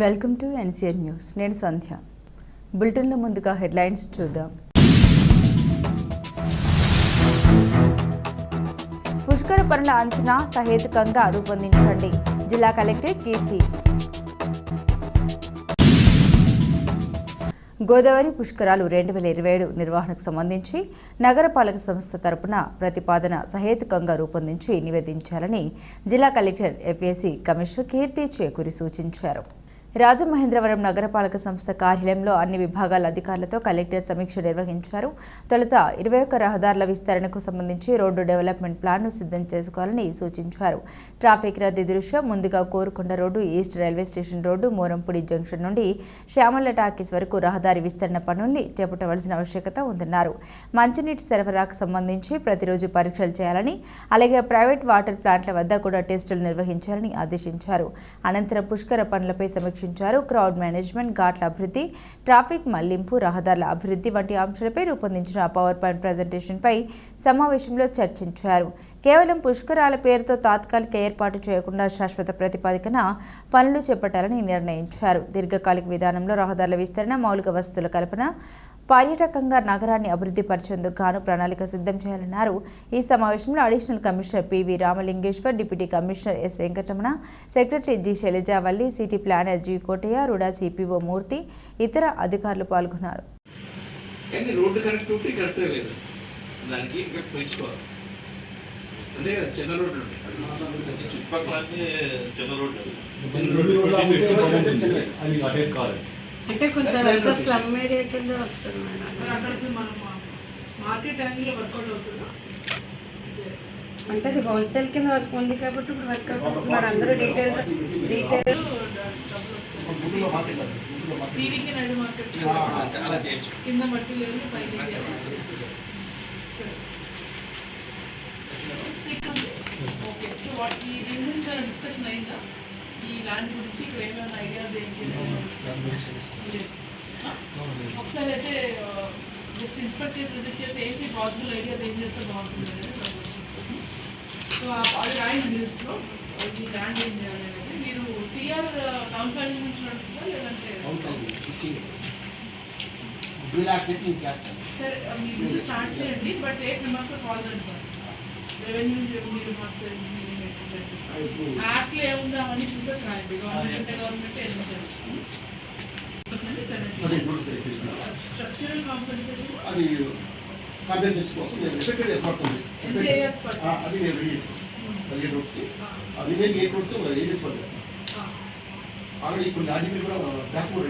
Welcome to NCR news. నేను సంధ్య. బులెటిన్లో ముందుగా హెడ్లైన్స్ చూద్దాం. పుష్కర పనుల అంచనా సహేతుకంగా రూపొందించండి. జిల్లా కలెక్టర్ కీర్తి. గోదావరి పుష్కరాలు రెండు వేల ఇరవై ఏడు నిర్వహణకు సంబంధించి నగరపాలక సంస్థ తరపున ప్రతిపాదన సహేతుకంగా రూపొందించి నివేదించాలని జిల్లా collector FAC commissioner Keerthi Chekuri సూచించారు. రాజమహేంద్రవరం నగరపాలక సంస్థ కార్యాలయంలో అన్ని విభాగాల అధికారులతో కలెక్టర్ సమీక్ష నిర్వహించారు. తొలుత ఇరవై ఒక్క రహదారుల విస్తరణకు సంబంధించి రోడ్డు డెవలప్మెంట్ ప్లాన్ను సిద్ధం చేసుకోవాలని సూచించారు. ట్రాఫిక్ రద్దీ దృష్ట్యా ముందుగా Korukonda road east railway station road Morampudi junction నుండి శ్యామల టాకీస్ వరకు రహదారి విస్తరణ పనుల్ని చేపట్టవలసిన ఆవశ్యకత ఉందన్నారు. మంచినీటి సరఫరాకు సంబంధించి ప్రతిరోజు పరీక్షలు చేయాలని అలాగే ప్రైవేట్ వాటర్ ప్లాంట్ల వద్ద కూడా టెస్టులు నిర్వహించాలని ఆదేశించారు. అనంతరం పుష్కర పనులపై సమీక్ష సమీక్షించారు. క్రౌడ్ మేనేజ్మెంట్ ఘాట్ల అభివృద్ధి ట్రాఫిక్ మళ్ళింపు రహదారుల అభివృద్ధి వంటి అంశాలపై రూపొందించిన పవర్ పాయింట్ ప్రజెంటేషన్పై సమావేశంలో చర్చించారు. కేవలం పుష్కరాల పేరుతో తాత్కాలిక ఏర్పాటు చేయకుండా శాశ్వత ప్రతిపాదికన పనులు చేపట్టాలని నిర్ణయించారు. దీర్ఘకాలిక విధానంలో రహదారుల విస్తరణ మౌలిక వసతుల కల్పన పర్యాటకంగా నగరాన్ని అభివృద్ధి పరిచేందుకు గాను ప్రణాళిక సిద్ధం చేయాలన్నారు. ఈ సమావేశంలో additional commissioner PV Ramalingeshwar deputy commissioner S Venkataramana secretary G Shailajavalli city planner G Kotaiah RUDA CPO Murthy ఇతర అధికారులు పాల్గొన్నారు. అంతే కదా చిన్న రోడ్డు చుట్టుపక్కల చిన్న రోడ్లు కాదు. అంటే కొంచెం అంతా స్లమ్ ఏరియా కింద వస్తుంది మరి అంటే అది హోల్సేల్ కింద వర్క్ ఉంది కాబట్టి ఇప్పుడు వర్క్ అవుతుంది. అందరూ డీటెయిల్ డీటెయిల్ డబ్బులు వస్తాయి పీవీకి నడు మార్కెట్ అలా చేయొచ్చు కింద మట్టి లేదు పైకి సరే ఓకే సో వాట్ ఈ దీని గురించి ఏమైనా డిస్కషన్ అయిందా? ఈ ల్యాండ్ గురించి ఇక్కడ ఏమైనా ఐడియాస్ ఏంటి? ఒకసారి అయితే జస్ట్ ఇన్స్పెక్ట్ చేసి విజిట్ చేసి ఏంటి పాసిబుల్ ఐడియాస్ ఏం చేస్తే బాగుంటుంది అనేది నాకు వచ్చింది. సో ఆ- అది రాయండి న్యూస్లో ఈ ల్యాండ్ ఏం చేయాలి అనేది మీరు సిఆర్ టౌన్ ప్లానింగ్ నుంచి నడుస్తుందా లేదంటే సరే మీరు నుంచి స్టార్ట్ చేయండి బట్ ఎయిట్ మెంబర్స్ కాల్ అంటారు revenue revenue remarks engineering etcetera యాక్ట్లో ఏముందో అవన్నీ చూసేసి రాయండి గవర్నమెంట్ అంటే గవర్నమెంట్ ఏం స్ట్రక్చరల్ కాంపెన్సేషన్ అది కంప్లైంట్ తెచ్చుకోవచ్చు నేను ఉంది. పడుతుంది అది నేను అది ఏ రోడ్స్కి అది నేను ఏ రోడ్స్ ఏరియస్ వాళ్ళు ఆల్రెడీ ఇప్పుడు లాజికల్ కూడా బ్యాక్